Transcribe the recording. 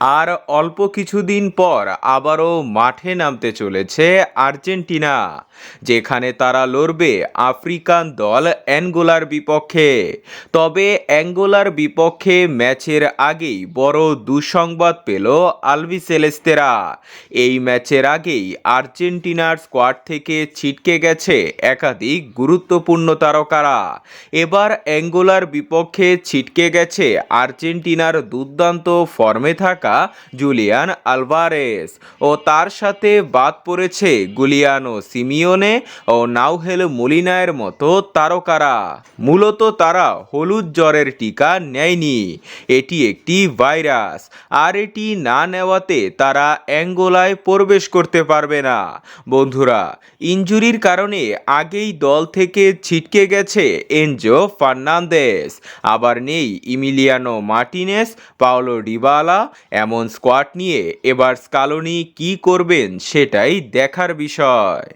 আর অল্প কিছুদিন পর আবারও মাঠে নামতে চলেছে আর্জেন্টিনা, যেখানে তারা লড়বে আফ্রিকান দল অ্যাঙ্গোলার বিপক্ষে। তবে অ্যাঙ্গোলার বিপক্ষে ম্যাচের আগেই বড় দুঃসংবাদ পেল আলভিসেলেস্তেরা এই ম্যাচের আগেই আর্জেন্টিনার স্কোয়াড থেকে ছিটকে গেছে একাধিক গুরুত্বপূর্ণ তারকারা। এবার অ্যাঙ্গোলার বিপক্ষে ছিটকে গেছে আর্জেন্টিনার দুর্দান্ত ফর্মে থাকা জুলিয়ান আলভারেস ও তার সাথে বাদ পড়েছে গুলিয়ানো সিমিওনে ও নাউহেল মলিনায়ের মতো তারকারা। মূলত তারা হলুদ জ্বরের টিকা নেয়নি। এটি একটি ভাইরাস। আর এটি না নেওয়াতে তারা অ্যাঙ্গোলায় প্রবেশ করতে পারবে না। বন্ধুরা, ইনজুরির কারণে আগেই দল থেকে ছিটকে গেছে এনজো ফার্নান্দেস। আবার নেই ইমিলিয়ানো মার্টিনেস, পাওলো ডিবালা এমন স্কোয়াড নিয়ে এবার স্কালোনি কি করবেন সেটাই দেখার বিষয়।